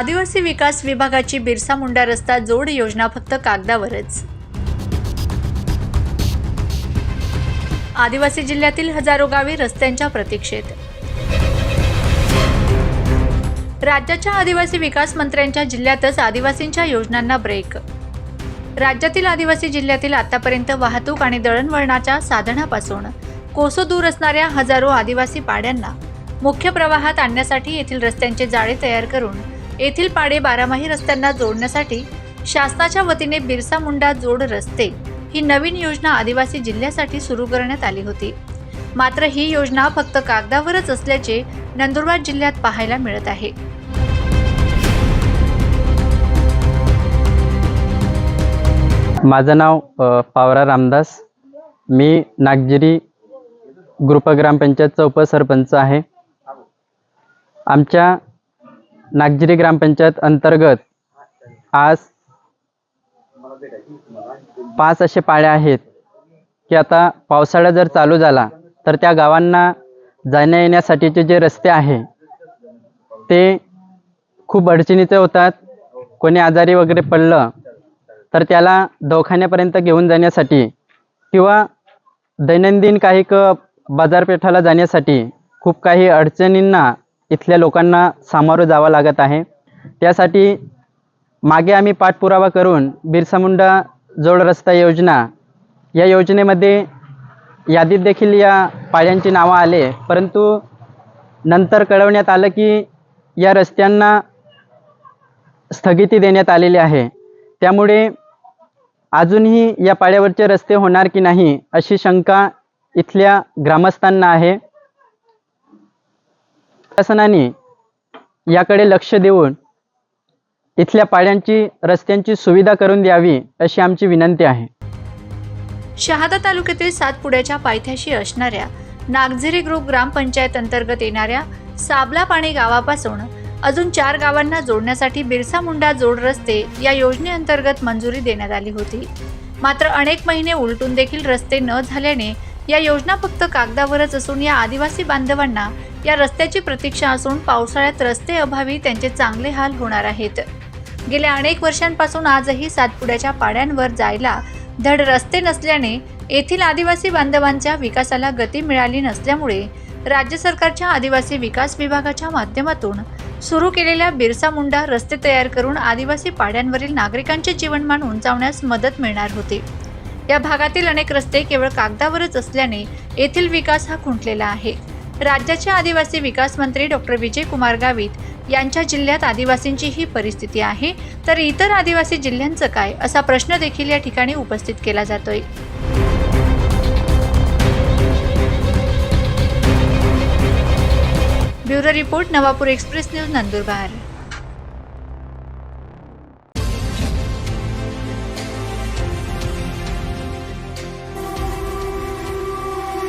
आदिवासी विकास विभागाची बिरसा मुंडा रस्ता जोड योजना फक्त कागदावरच. आदिवासी जिल्ह्यातील हजारो गावे रस्त्यांच्या प्रतीक्षेत. राज्याच्या आदिवासी विकास मंत्र्यांच्या जिल्ह्यातच आदिवासींच्या योजनांना ब्रेक राज्यातील आदिवासी जिल्ह्यातील आतापर्यंत वाहतूक आणि दळणवळणाच्या साधनापासून कोसो दूर असणाऱ्या हजारो आदिवासी पाड्यांना मुख्य प्रवाहात आणण्यासाठी येथील रस्त्यांचे जाळे तयार करून येथील पाडे बारामाही रस्त्यांना जोडण्यासाठी शासनाच्या वतीने बिरसा मुंडा जोड रस्ते ही नवीन योजना आदिवासी जिल्ह्यासाठी सुरू करण्यात आली होती. मात्र ही योजना फक्त कागदावरच असल्याचे नंदुरबार जिल्ह्यात पाहायला मिळत आहे. माझं नाव पावरा रामदास. मी नागजिरी ग्रुपग्रामपंचायतचा उपसरपंच आहे. आमच्या नागजिरी ग्रामपंचायत अंतर्गत आज पाच असे पाळ्या आहेत की आता पावसाळा जर चालू झाला तर त्या गावांना जाण्या येण्यासाठीचे जे रस्ते आहे ते खूप अडचणीचे होतात. कोणी आजारी वगैरे पडलं तर त्याला दवाखान्यापर्यंत घेऊन जाण्यासाठी किंवा दैनंदिन काही क बाजारपेठाला जाण्यासाठी खूप काही अडचणींना इथल्या लोकांना सामोरं जावं लागत आहे. त्यासाठी मागे आम्ही पाठपुरावा करून बिरसा मुंडा जोड रस्ता योजना या योजनेमध्ये यादीत देखील या पाड्यांची नावं आले. परंतु नंतर कळवण्यात आलं की या रस्त्यांना स्थगिती देण्यात आलेली आहे. त्यामुळे अजूनही या पाड्यावरचे रस्ते होणार की नाही अशी शंका इथल्या ग्रामस्थांना आहे. शासनाने याकडे लक्ष देऊन इथल्या पाड्यांची रस्त्यांची सुविधा करून द्यावी अशी आमची विनंती आहे. शहादा तालुक्यातील सातपुड्याच्या पायथ्याशी असणाऱ्या नागझिरी ग्रुप ग्रामपंचायत अंतर्गत येणाऱ्या साबला पाणी गावापासून अजून चार गावांना जोडण्यासाठी बिरसा मुंडा जोड रस्ते या योजनेअंतर्गत मंजुरी देण्यात आली होती. मात्र अनेक महिने उलटून देखील रस्ते न झाल्याने या योजना फक्त कागदावरच असून या आदिवासी बांधवांना या रस्त्याची प्रतीक्षा असून पावसाळ्यात रस्ते अभावी त्यांचे चांगले हाल होणार आहेत. गेल्या अनेक वर्षांपासून आजही सातपुड्याच्या पाड्यांवर जायला धड रस्ते नसल्याने येथील आदिवासी बांधवांच्या विकासाला गती मिळाली नसल्यामुळे राज्य सरकारच्या आदिवासी विकास विभागाच्या माध्यमातून सुरू केलेल्या बिरसा मुंडा रस्ते तयार करून आदिवासी पाड्यांवरील नागरिकांचे जीवनमान उंचावण्यास मदत मिळणार होती. या भागातील अनेक रस्ते केवळ कागदावरच असल्याने येथील विकास हा खुंटलेला आहे. राज्याचे आदिवासी विकास मंत्री डॉक्टर विजय कुमार गावित यांच्या जिल्ह्यात आदिवासींची ही परिस्थिती आहे तर इतर आदिवासी जिल्ह्यांचं काय असा प्रश्न देखील या ठिकाणी उपस्थित केला जातोय. Bureau report Navapur express news Nandurbar.